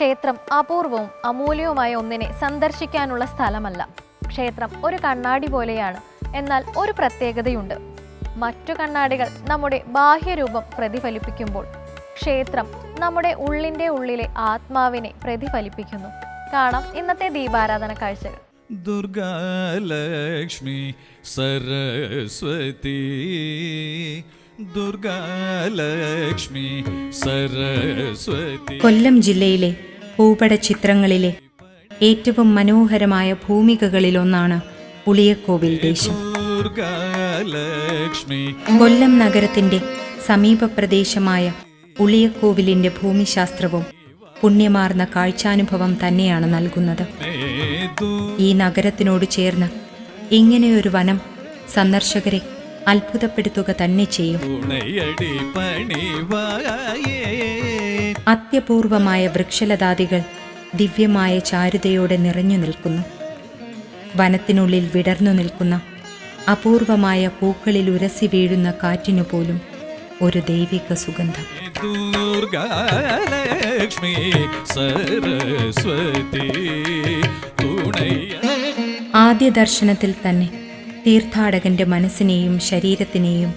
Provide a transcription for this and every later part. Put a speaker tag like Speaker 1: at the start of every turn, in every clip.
Speaker 1: ക്ഷേത്രം അപൂർവവും അമൂല്യവുമായ ഒന്നിനെ സന്ദർശിക്കാനുള്ള സ്ഥലമല്ല. ക്ഷേത്രം ഒരു കണ്ണാടി പോലെയാണ്. എന്നാൽ ഒരു പ്രത്യേകതയുണ്ട്. മറ്റു കണ്ണാടികൾ നമ്മുടെ ബാഹ്യരൂപം പ്രതിഫലിപ്പിക്കുമ്പോൾ ക്ഷേത്രം നമ്മുടെ ഉള്ളിന്റെ ഉള്ളിലെ ആത്മാവിനെ പ്രതിഫലിപ്പിക്കുന്നു. കാണാം ഇന്നത്തെ ദീപാരാധന കാഴ്ചകൾ.
Speaker 2: ദുർഗാലക്ഷ്മി സരസ്വതി. ദുർഗാലക്ഷ്മി സരസ്വതി.
Speaker 3: കൊല്ലം ജില്ലയിലെ ഭൂപട ചിത്രങ്ങളിലെ ഏറ്റവും മനോഹരമായ ഭൂമികകളിലൊന്നാണ് ഉളിയക്കോവിൽ ദേശം. കൊല്ലം നഗരത്തിന്റെ സമീപ പ്രദേശമായ ഉളിയക്കോവിലിന്റെ ഭൂമിശാസ്ത്രവും പുണ്യമാർന്ന കാഴ്ചാനുഭവം തന്നെയാണ് നൽകുന്നത്. ഈ നഗരത്തിനോട് ചേർന്ന് ഇങ്ങനെയൊരു വനം സന്ദർശകരെ അത്ഭുതപ്പെടുത്തുക തന്നെ ചെയ്യും. അത്യപൂർവമായ വൃക്ഷലതാദികൾ ദിവ്യമായ ചാരുതയോടെ നിറഞ്ഞു നിൽക്കുന്നു. വനത്തിനുള്ളിൽ വിടർന്നു നിൽക്കുന്ന അപൂർവമായ പൂക്കളിൽ ഉരസി വീഴുന്ന കാറ്റിനു പോലും ഒരു ദൈവിക സുഗന്ധം. ആദ്യ ദർശനത്തിൽ തന്നെ തീർത്ഥാടകന്റെ മനസ്സിനെയും ശരീരത്തിനെയും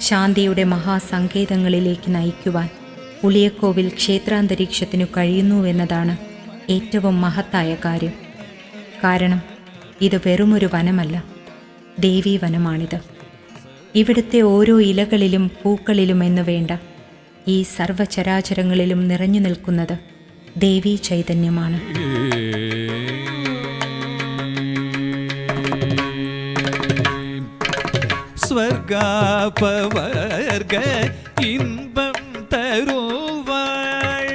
Speaker 3: ശാന്തിയുടെ മഹാസങ്കേതങ്ങളിലേക്ക് നയിക്കുവാൻ ഉളിയക്കോവിൽ ക്ഷേത്രാന്തരീക്ഷത്തിനു കഴിയുന്നുവെന്നതാണ് ഏറ്റവും മഹത്തായ കാര്യം. കാരണം ഇത് വെറുമൊരു വനമല്ല. ദേവീവനമാണിത് ഇവിടുത്തെ ഓരോ ഇലകളിലും പൂക്കളിലും എന്ന് വേണ്ട ഈ സർവചരാചരങ്ങളിലും നിറഞ്ഞു നിൽക്കുന്നത് ദേവീ ചൈതന്യമാണ്.
Speaker 2: സ്വർഗാപവർഗ ഇൻപം തരുവാൾ.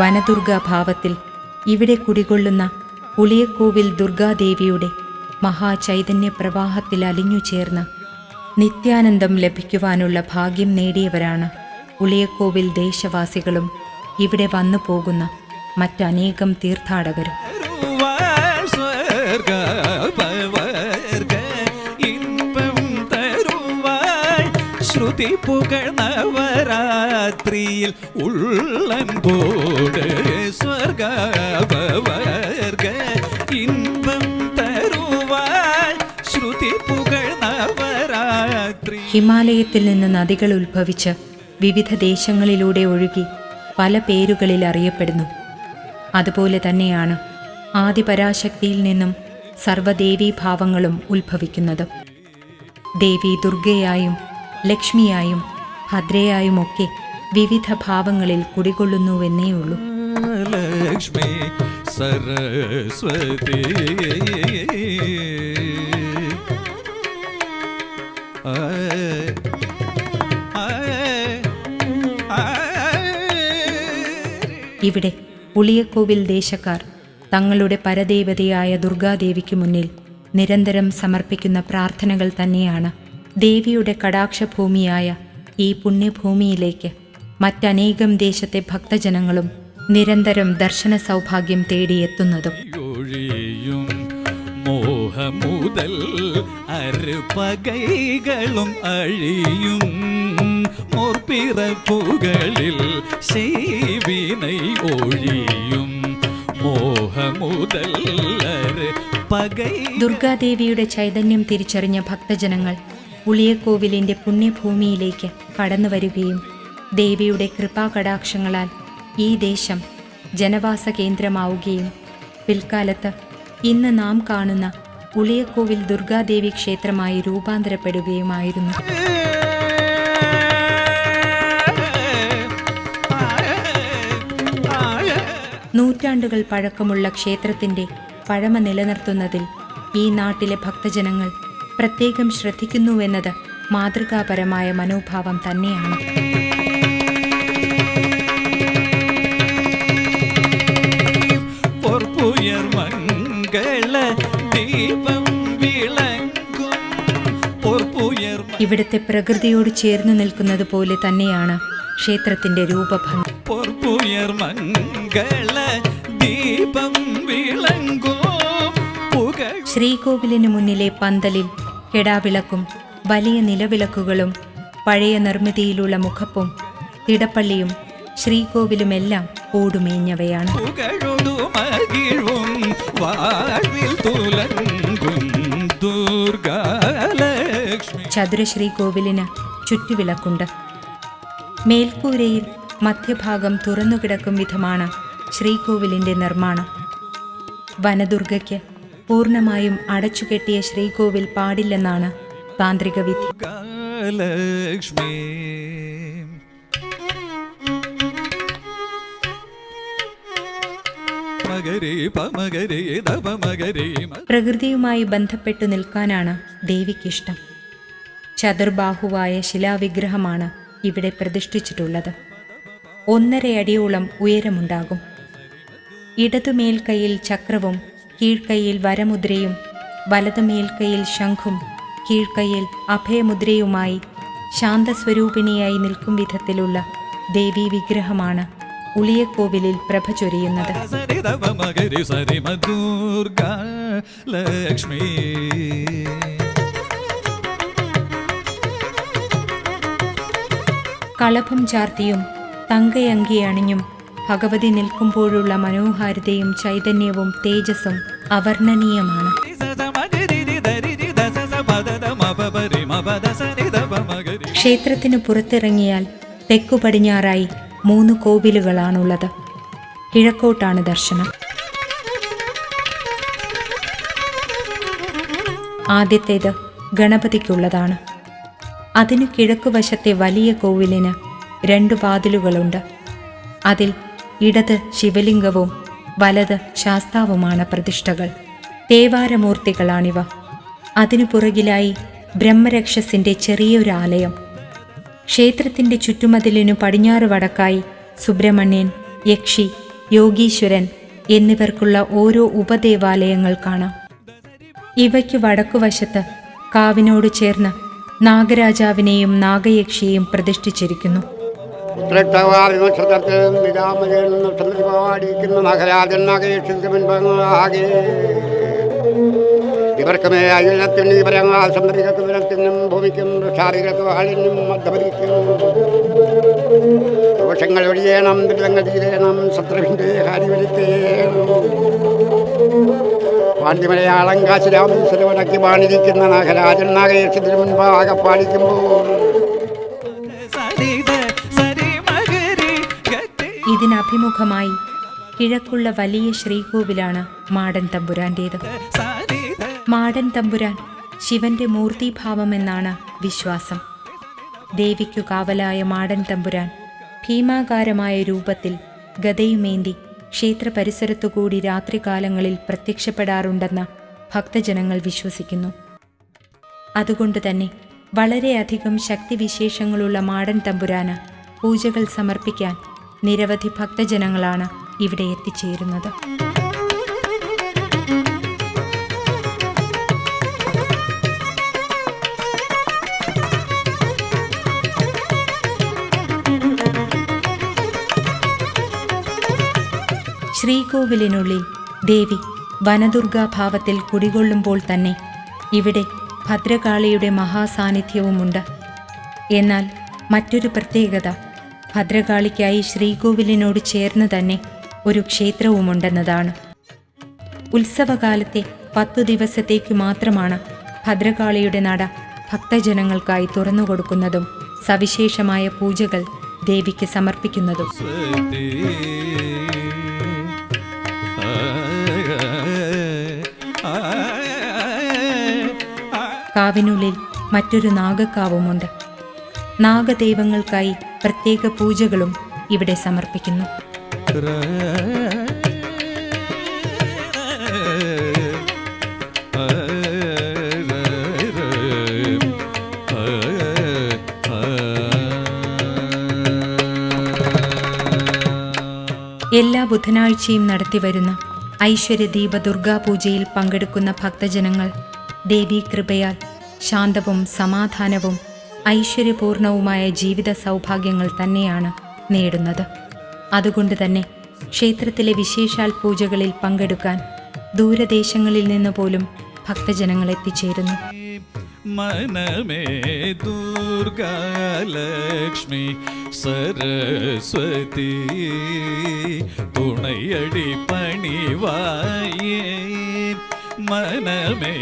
Speaker 3: വനദുർഗാ ഭാവത്തിൽ ഇവിടെ കുടികൊള്ളുന്ന ഉളിയക്കോവിൽ ദുർഗാദേവിയുടെ മഹാചൈതന്യ പ്രവാഹത്തിൽ അലിഞ്ഞു ചേർന്ന് നിത്യാനന്ദം ലഭിക്കുവാനുള്ള ഭാഗ്യം നേടിയവരാണ് ഉളിയക്കോവിൽ ദേശവാസികളും ഇവിടെ വന്നു പോകുന്ന മറ്റനേകം തീർത്ഥാടകരും.
Speaker 2: ശ്രുതി പുകഴ്ന്നവരാത്രിയിൽ ഉള്ളൻപോട് സ്വർഗവർഗ ഇൻപം തരുവാൾ ശ്രുതി പുകഴ്ന്നവരാത്രി.
Speaker 3: ഹിമാലയത്തിൽ നിന്ന് നദികൾ ഉത്ഭവിച്ച് വിവിധ ദേശങ്ങളിലൂടെ ഒഴുകി പല പേരുകളിൽ അറിയപ്പെടുന്നു. അതുപോലെ തന്നെയാണ് ആദിപരാശക്തിയിൽ നിന്നും സർവദേവീഭാവങ്ങളും ഉത്ഭവിക്കുന്നത് ദേവി ദുർഗയായും ലക്ഷ്മിയായും ഭദ്രയായുമൊക്കെ വിവിധ ഭാവങ്ങളിൽ കുടികൊള്ളുന്നുവെന്നേയുള്ളൂ
Speaker 2: ലക്ഷ്മി സരസ്വതി.
Speaker 3: ഇവിടെ ഉളിയക്കോവിൽ ദേശക്കാർ തങ്ങളുടെ പരദേവതയായ ദുർഗാദേവിക്ക് മുന്നിൽ നിരന്തരം സമർപ്പിക്കുന്ന പ്രാർത്ഥനകൾ തന്നെയാണ് ദേവിയുടെ കടാക്ഷഭൂമിയായ ഈ പുണ്യഭൂമിയിലേക്ക് മറ്റനേകം ദേശത്തെ ഭക്തജനങ്ങളും നിരന്തരം ദർശന സൗഭാഗ്യം തേടിയെത്തുന്നതും
Speaker 2: മോഹമുതൽ അരുപകൈകളും അഴിയും മോർപ്പിറപ്പുകളിൽ ശൈവിனை ഒഴിയും.
Speaker 3: ദുർഗാദേവിയുടെ ചൈതന്യം തിരിച്ചറിഞ്ഞ ഭക്തജനങ്ങൾ ഉളിയക്കോവിലിന്റെ പുണ്യഭൂമിയിലേക്ക് കടന്നു വരികയും ദേവിയുടെ കൃപാകടാക്ഷങ്ങളാൽ ഈ ദേശം ജനവാസ കേന്ദ്രമാവുകയും. പിൽക്കാലത്ത് ഇന്ന് നാം കാണുന്ന ഉളിയക്കോവിൽ ദുർഗാദേവി ക്ഷേത്രമായി രൂപാന്തരപ്പെടുകയുമായിരുന്നു. നൂറ്റാണ്ടുകൾ പഴക്കമുള്ള ക്ഷേത്രത്തിന്റെ പഴമ നിലനിർത്തുന്നതിൽ ഈ നാട്ടിലെ ഭക്തജനങ്ങൾ പ്രത്യേകം ശ്രദ്ധിക്കുന്നുവെന്നത് മാതൃകാപരമായ മനോഭാവം തന്നെയാണ്. ഇവിടുത്തെ പ്രകൃതിയോട് ചേർന്ന് നിൽക്കുന്നത് പോലെ തന്നെയാണ് ക്ഷേത്രത്തിന്റെ രൂപഭംഗി. ശ്രീകോവിലിനു മുന്നിലെ പന്തലിൽ കെടാവിളക്കും വലിയ നിലവിളക്കുകളും പഴയ നിർമ്മിതിയിലുള്ള മുഖപ്പും തിടപ്പള്ളിയും ശ്രീകോവിലുമെല്ലാം ഓടുമേഞ്ഞവയാണ് ചതുരശ്രീ കോവിലിന് ചുറ്റുവിളക്കുണ്ട്. മേൽക്കൂരയിൽ മധ്യഭാഗം തുറന്നുകിടക്കും വിധമാണ് ശ്രീകോവിലിന്റെ നിർമ്മാണം. വനദുർഗയ്ക്ക് പൂർണമായും അടച്ചുകെട്ടിയ ശ്രീകോവിൽ പാടില്ലെന്നാണ് താന്ത്രിക വിധി പ്രകൃതിയുമായി ബന്ധപ്പെട്ടു നിൽക്കാനാണ് ദേവിക്കിഷ്ടം. ചതുർബാഹുവായ ശിലാവിഗ്രഹമാണ് ഇവിടെ പ്രതിഷ്ഠിച്ചിട്ടുള്ളത്. ഒന്നര അടിയോളം ഉയരമുണ്ടാകും ഇടതുമേൽക്കൈയിൽ ചക്രവും കീഴ്ക്കൈയിൽ വരമുദ്രയും വലതുമേൽക്കൈയിൽ ശംഖും കീഴ്ക്കൈയിൽ അഭയമുദ്രയുമായി ശാന്തസ്വരൂപിണിയായി നിൽക്കും വിധത്തിലുള്ള ദേവീ വിഗ്രഹമാണ് ഉളിയക്കോവിലിൽ പ്രഭ ചൊരിയുന്നത്.
Speaker 2: ലക്ഷ്മി.
Speaker 3: കളഭം ചാർത്തിയും തങ്കയങ്കി അണിഞ്ഞും ഭഗവതി നിൽക്കുമ്പോഴുള്ള മനോഹാരിതയും ചൈതന്യവും തേജസ്സും അവർണനീയമാണ്. ക്ഷേത്രത്തിന് പുറത്തിറങ്ങിയാൽ തെക്കു പടിഞ്ഞാറായി മൂന്ന് കോവിലുകളാണുള്ളത്. കിഴക്കോട്ടാണ് ദർശനം. ആദ്യത്തേത് ഗണപതിക്കുള്ളതാണ്. അതിനു കിഴക്കുവശത്തെ വലിയ കോവിലിന് രണ്ടു വാതിലുകളുണ്ട്. അതിൽ ഇടത് ശിവലിംഗവും വലത് ശാസ്താവുമാണ് പ്രതിഷ്ഠകൾ. തേവാരമൂർത്തികളാണിവ. അതിനു പുറകിലായി ബ്രഹ്മരക്ഷസിന്റെ ചെറിയൊരു ആലയം. ക്ഷേത്രത്തിന്റെ ചുറ്റുമതിലിനു പടിഞ്ഞാറ് വടക്കായി സുബ്രഹ്മണ്യൻ യക്ഷി യോഗീശ്വരൻ എന്നിവർക്കുള്ള ഓരോ ഉപദേവാലയങ്ങൾ കാണാം. ഇവയ്ക്ക് വടക്കുവശത്ത് കാവിനോട് ചേർന്ന് നാഗരാജാവിനെയും നാഗയക്ഷിയെയും പ്രതിഷ്ഠിച്ചിരിക്കുന്നു.
Speaker 4: ഇവർക്കുമേ അയലത്തിന് ഇവരങ്ങൾ വിരത്തിനും ഭൂമിക്കും വാളിനും മധ്യപതിക്കും. ദോഷങ്ങൾ ഒഴിയണം ദുരിതങ്ങൾ തീരേണം ശത്രുവിന്റെ ഹാരി പാണ്ഡിമലയാളം കാശിരാമൻ വടക്കി പാണിരിക്കുന്ന നാഗരാജൻ നാഗേശത്തിന് മുൻപാകെ പാലിക്കുമ്പോൾ.
Speaker 3: ഇതിനഭിമുഖമായി കിഴക്കുള്ള വലിയ ശ്രീകോവിലാണ് മാടൻ തമ്പുരാന്റേത്. മാടൻ തമ്പുരാൻ ശിവന്റെ മൂർത്തിഭാവമെന്നാണ് വിശ്വാസം. ദേവിക്കു കാവലായ മാടൻ തമ്പുരാൻ ഭീമാകാരമായ രൂപത്തിൽ ഗതയുമേന്തി ക്ഷേത്ര പരിസരത്തുകൂടി രാത്രികാലങ്ങളിൽ പ്രത്യക്ഷപ്പെടാറുണ്ടെന്ന് ഭക്തജനങ്ങൾ വിശ്വസിക്കുന്നു. അതുകൊണ്ട് തന്നെ വളരെയധികം ശക്തിവിശേഷങ്ങളുള്ള മാടൻ തമ്പുരാന് പൂജകൾ സമർപ്പിക്കാൻ നിരവധി ഭക്തജനങ്ങളാണ് ഇവിടെ എത്തിച്ചേരുന്നത്. ശ്രീകോവിലിനുള്ളിൽ ദേവി വനദുർഗാഭാവത്തിൽ കുടികൊള്ളുമ്പോൾ തന്നെ ഇവിടെ ഭദ്രകാളിയുടെ മഹാസാന്നിധ്യവുമുണ്ട്. എന്നാൽ മറ്റൊരു പ്രത്യേകത ഭദ്രകാളിക്കായി ശ്രീകോവിലിനോട് ചേർന്ന് തന്നെ ഒരു ക്ഷേത്രവുമുണ്ടെന്നതാണ്. ഉത്സവകാലത്തെ പത്തു ദിവസത്തേക്ക് മാത്രമാണ് ഭദ്രകാളിയുടെ നട ഭക്തജനങ്ങൾക്കായി തുറന്നുകൊടുക്കുന്നതും സവിശേഷമായ പൂജകൾ ദേവിക്ക് സമർപ്പിക്കുന്നതും. കാവിനുള്ളിൽ മറ്റൊരു നാഗക്കാവുമുണ്ട്. നാഗദൈവങ്ങൾക്കായി പ്രത്യേക പൂജകളും ഇവിടെ സമർപ്പിക്കുന്നു. എല്ലാ ബുധനാഴ്ചയും നടത്തിവരുന്ന ഐശ്വര്യദീപ ദുർഗാപൂജയിൽ പങ്കെടുക്കുന്ന ഭക്തജനങ്ങൾ ദേവീ കൃപയാൽ ശാന്തവും സമാധാനവും ഐശ്വര്യപൂർണവുമായ ജീവിത സൗഭാഗ്യങ്ങൾ തന്നെയാണ് നേടുന്നത്. അതുകൊണ്ട് തന്നെ ക്ഷേത്രത്തിലെ വിശേഷാൽ പൂജകളിൽ പങ്കെടുക്കാൻ ദൂരദേശങ്ങളിൽ നിന്ന് പോലും ഭക്തജനങ്ങൾ എത്തിച്ചേരുന്നു.
Speaker 2: മനമേ ദുർഗാലക്ഷ്മി സരസ്വതി തുണയടി പണിവായേ. മനമേ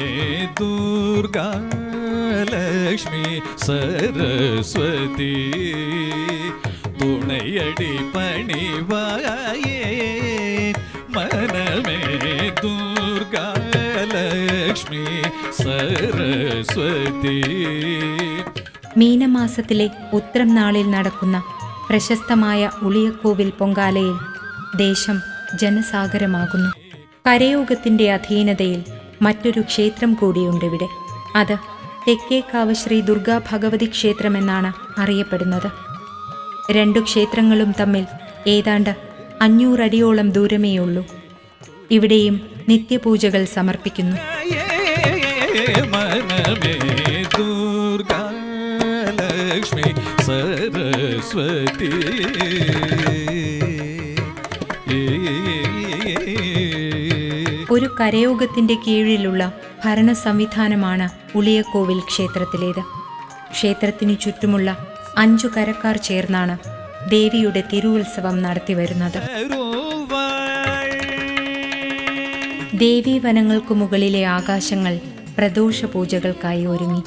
Speaker 2: ദുർഗാലക്ഷ്മി സരസ്വതി. തുണയടി പണിവായേ മനമേ ദുർഗാലക്ഷ്മി സരസ്വതി.
Speaker 3: മീനമാസത്തിലെ ഉത്രം നാളിൽ നടക്കുന്ന പ്രശസ്തമായ ഉളിയക്കോവിൽ പൊങ്കാലയിൽ ദേശം ജനസാഗരമാകുന്നു. കരയോഗത്തിന്റെ അധീനതയിൽ മറ്റൊരു ക്ഷേത്രം കൂടിയുണ്ടിവിടെ അത് തെക്കേക്കാവ് ശ്രീ ദുർഗാ ഭഗവതി ക്ഷേത്രമെന്നാണ് അറിയപ്പെടുന്നത്. രണ്ടു ക്ഷേത്രങ്ങളും തമ്മിൽ ഏതാണ്ട് അഞ്ഞൂറടിയോളം ദൂരമേയുള്ളൂ. ഇവിടെയും നിത്യപൂജകൾ സമർപ്പിക്കുന്നു.
Speaker 2: സരസ്വതി.
Speaker 3: ഒരു കരയോഗത്തിന്റെ കീഴിലുള്ള ഭരണ സംവിധാനമാണ് ഉളിയക്കോവിൽ ക്ഷേത്രത്തിലേത്. ക്ഷേത്രത്തിനു ചുറ്റുമുള്ള അഞ്ചു കരക്കാർ ചേർന്നാണ് ദേവിയുടെ തിരുവുത്സവം നടത്തിവരുന്നത് ദേവീവനങ്ങൾക്കു മുകളിലെ ആകാശങ്ങൾ പ്രദോഷ പൂജകൾക്കായി ഒരുങ്ങി.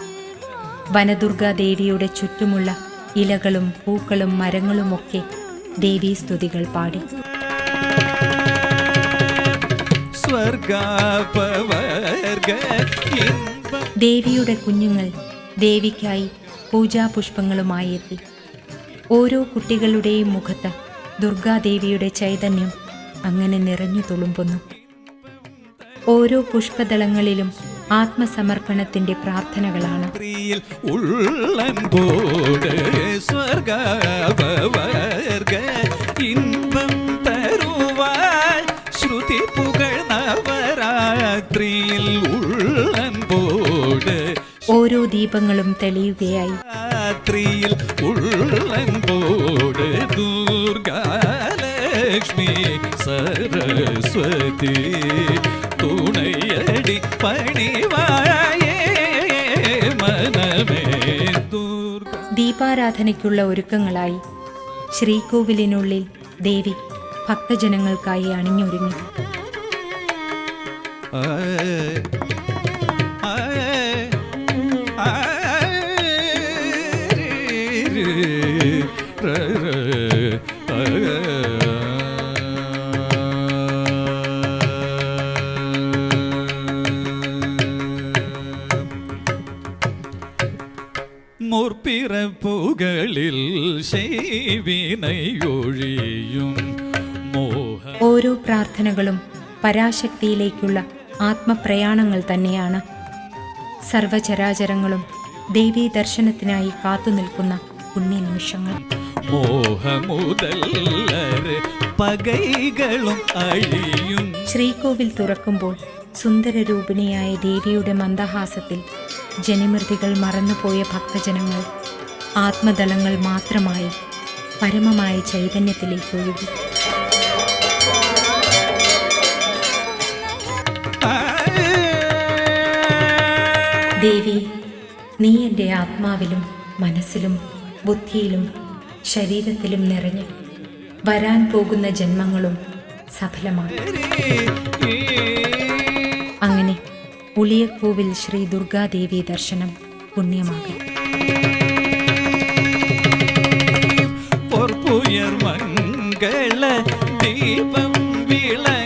Speaker 3: വനദുർഗാ ദേവിയുടെ ചുറ്റുമുള്ള ഇലകളും പൂക്കളും മരങ്ങളുമൊക്കെ ദേവീസ്തുതികൾ പാടി.
Speaker 2: സ്വർഗാപവർഗ
Speaker 3: ദേവിയുടെ കുഞ്ഞുങ്ങൾ ദേവിക്കായി പൂജാപുഷ്പങ്ങളുമായി എത്തി. ഓരോ കുട്ടികളുടെയും മുഖത്ത് ദുർഗാദേവിയുടെ ചൈതന്യം അങ്ങനെ നിറഞ്ഞു തുളുമ്പുന്നു. ഓരോ പുഷ്പദളങ്ങളിലും ആത്മസമർപ്പണത്തിന്റെ പ്രാർത്ഥനകളാണ്. ദീപങ്ങളും തെളിയുകയായി.
Speaker 2: രാത്രിയിൽ ഉള്ളൻപോട് ദുർഗാലക്ഷ്മി സരസ്വതി തുണയടി പണിവായേ മനമേ
Speaker 3: ദീപാരാധനയ്ക്കുള്ള ഒരുക്കങ്ങളായി ശ്രീകോവിലിനുള്ളിൽ ദേവി ഭക്തജനങ്ങൾക്കായി അണിഞ്ഞൊരുങ്ങി. ഓരോ പ്രാർത്ഥനകളും പരാശക്തിയിലേക്കുള്ള ആത്മപ്രയാണങ്ങൾ തന്നെയാണ്. സർവചരാചരങ്ങളും ദേവീ ദർശനത്തിനായി കാത്തുനിൽക്കുന്ന പുണ്യനിമിഷങ്ങൾ.
Speaker 2: നിമിഷങ്ങൾ പകൈകളും അഴിയും.
Speaker 3: ശ്രീകോവിൽ തുറക്കുമ്പോൾ സുന്ദര രൂപിണിയായ ദേവിയുടെ മന്ദഹാസത്തിൽ ജനിമൃതികൾ മറന്നുപോയ ഭക്തജനങ്ങൾ ആത്മദളങ്ങൾ മാത്രമായി പരമമായ ചൈതന്യത്തിലേക്ക് ഒഴുകി. ദേവി നീ എന്റെ ആത്മാവിലും മനസ്സിലും ബുദ്ധിയിലും ശരീരത്തിലും നിറഞ്ഞ് വരാൻ പോകുന്ന ജന്മങ്ങളും സഫലമാണ്. അങ്ങനെ ഉളിയക്കോവിൽ ശ്രീ ദുർഗാദേവി ദർശനം പുണ്യമാകി
Speaker 2: പൊർപ്പുയർ ദീപം വിള